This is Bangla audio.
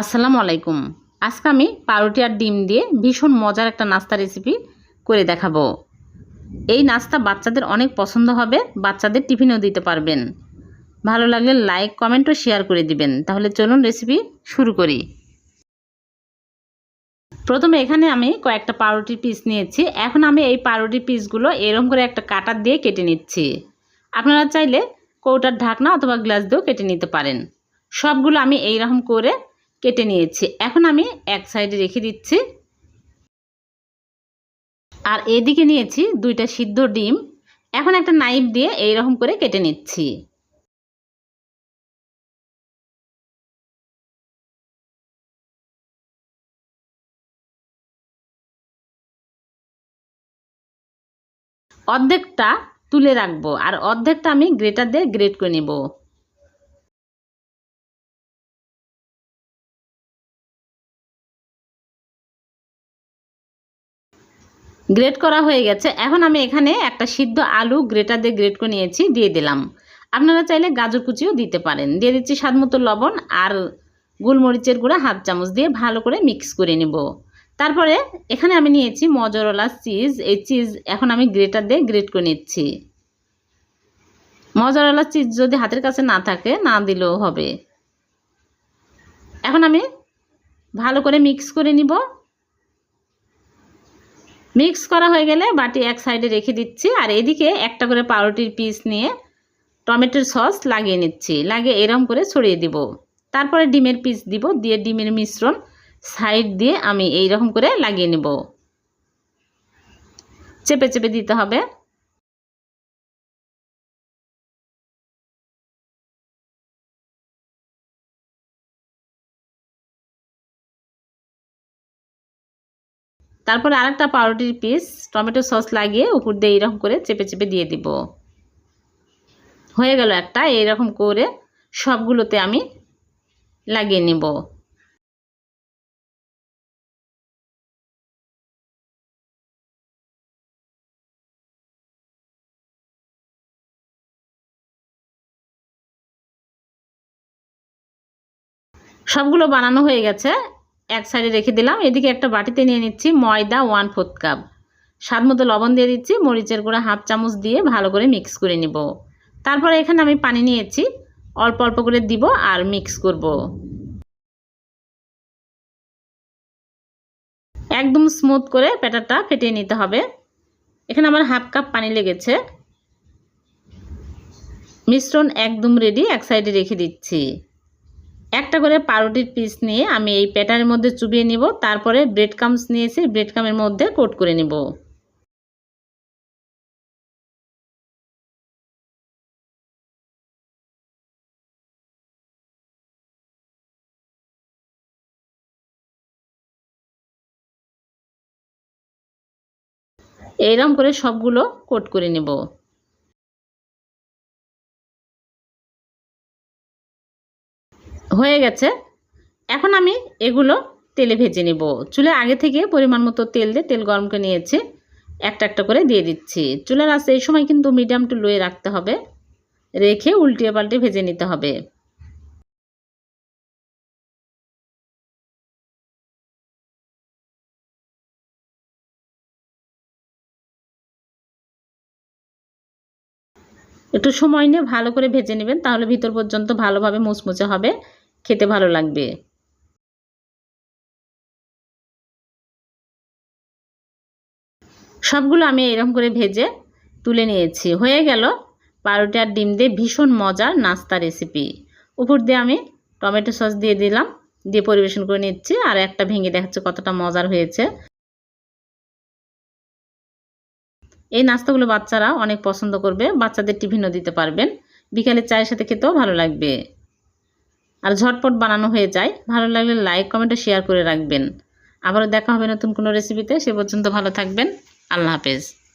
আসসালামু আলাইকুম। আজকে আমি পাউরুটি আর ডিম দিয়ে ভীষণ মজার একটা নাস্তা রেসিপি করে দেখাবো। এই নাস্তা বাচ্চাদের অনেক পছন্দ হবে, বাচ্চাদের টিফিনও দিতে পারবেন। ভালো লাগলে লাইক কমেন্ট ও শেয়ার করে দিবেন। তাহলে চলুন রেসিপি শুরু করি। প্রথমে এখানে আমি কয়েকটা পাউরুটির পিস নিয়েছি। এখন আমি এই পাউরুটির পিসগুলো এরকম করে একটা কাটার দিয়ে কেটে নিচ্ছি। আপনারা চাইলে কৌটার ঢাকনা অথবা গ্লাস দিয়েও কেটে নিতে পারেন। সবগুলো আমি এইরকম করে কেটে নিয়েছি। এখন আমি এক সাইডে রেখে দিচ্ছি। আর এদিকে নিয়েছি দুইটা সিদ্ধ ডিম। এখন একটা নাইফ দিয়ে এইরকম করে কেটে নিচ্ছি। অর্ধেকটা তুলে রাখব। আর অর্ধেকটা আমি গ্রেটার দিয়ে গ্রেট করে নেব। গ্রেট করা হয়ে গেছে। এখন আমি এখানে একটা সিদ্ধ আলু গ্রেটার দিয়ে গ্রেট করে নিয়েছি, দিয়ে দিলাম। আপনারা চাইলে গাজর কুচিও দিতে পারেন। দিয়ে দিচ্ছি স্বাদ মতো লবণ আর গোলমরিচের গুঁড়া হাফ চামচ দিয়ে ভালো করে মিক্স করে নেব। তারপরে এখানে আমি নিয়েছি মজরলা চিজ। এই চিজ এখন আমি গ্রেটার দিয়ে গ্রেট করে নিচ্ছি। মজরলা চিজ যদি হাতের কাছে না থাকে, না দিলেও হবে। এখন আমি ভালো করে মিক্স করে নিব। মিক্স করা হয়ে গেলে বাটি এক সাইডে রেখে দিচ্ছি। আর এদিকে একটা করে পাউরুটির পিস নিয়ে টমেটোর সস লাগিয়ে নিচ্ছি। লাগিয়ে এরম করে ছড়িয়ে দিব। তারপরে ডিমের পিস দিব। দিয়ে ডিমের মিশ্রণ সাইড দিয়ে আমি এই রকম করে লাগিয়ে নেব। চেপে চেপে দিতে হবে। তারপরে আরেকটা পাউরুটির পিস টমেটো সস লাগিয়ে উপর দিয়ে এইরকম করে চেপে চেপে দিয়ে দিব। হয়ে গেল একটা, এইরকম করে সবগুলোতে আমি লাগিয়ে নেব। সবগুলো বানানো হয়ে গেছে। এক সাইডে রেখে দিলাম। এদিকে একটা বাটিতে নিয়ে নিচ্ছি ময়দা ওয়ান ফোর্থ কাপ। স্বাদ মতো লবণ দিয়ে দিচ্ছি, মরিচের গুঁড়া হাফ চামচ দিয়ে ভালো করে মিক্স করে নিব। তারপরে এখানে আমি পানি নিয়েছি, অল্প অল্প করে দিব আর মিক্স করব। একদম স্মুথ করে প্যাটারটা ফেটিয়ে নিতে হবে। এখানে আমার হাফ কাপ পানি লেগেছে। মিশ্রণ একদম রেডি এক সাইডে রেখে দিচ্ছি। একটা করে পাউরুটির পিস নিয়ে আমি এই প্যাটারের মধ্যে চুবিয়ে নিব, তারপরে ব্রেড কামস নিয়েছি ব্রেড কামের মধ্যে কোট করে নিব। এইরকম করে সবগুলো কোট করে নেব। হয়ে গেছে। এখন আমি এগুলো তেলে ভেজে নেব। চুলে আগে থেকে পরিমাণ মতো তেল দিয়ে তেল গরম করে নিয়েছি। একটা একটা করে দিয়ে দিচ্ছি। চুলের আঁচে এই সময় কিন্তু মিডিয়াম টু লোয়ে রাখতে হবে। রেখে উল্টিয়ে পাল্টে ভেজে নিতে হবে। একটু সময় নিয়ে ভালো করে ভেজে নেবেন, তাহলে ভিতর পর্যন্ত ভালোভাবে মুচমুচে হবে। খেতে ভালো লাগবে। সবগুলো আমি এরকম করে ভেজে তুলে নিয়েছি। হয়ে গেল পাউরুটি আর ডিম দিয়ে ভীষণ মজার নাস্তা রেসিপি উপর দিয়ে আমি টমেটো সস দিয়ে দিলাম, দিয়ে পরিবেশন করে নিচ্ছি আর একটা ভেঙে দেখাচ্ছে কতটা মজার হয়েছে। এই নাস্তাগুলো বাচ্চারা অনেক পছন্দ করবে, বাচ্চাদের টিফিনও দিতে পারবেন। বিকালে চায়ের সাথে খেতেও ভালো লাগবে। আর ঝটপট বানানো হয়ে যায়। ভালো লাগলে লাইক কমেন্টে শেয়ার করে রাখবেন। আবারও দেখা হবে নতুন কোনো রেসিপিতে সে পর্যন্ত ভালো থাকবেন। আল্লাহ হাফেজ।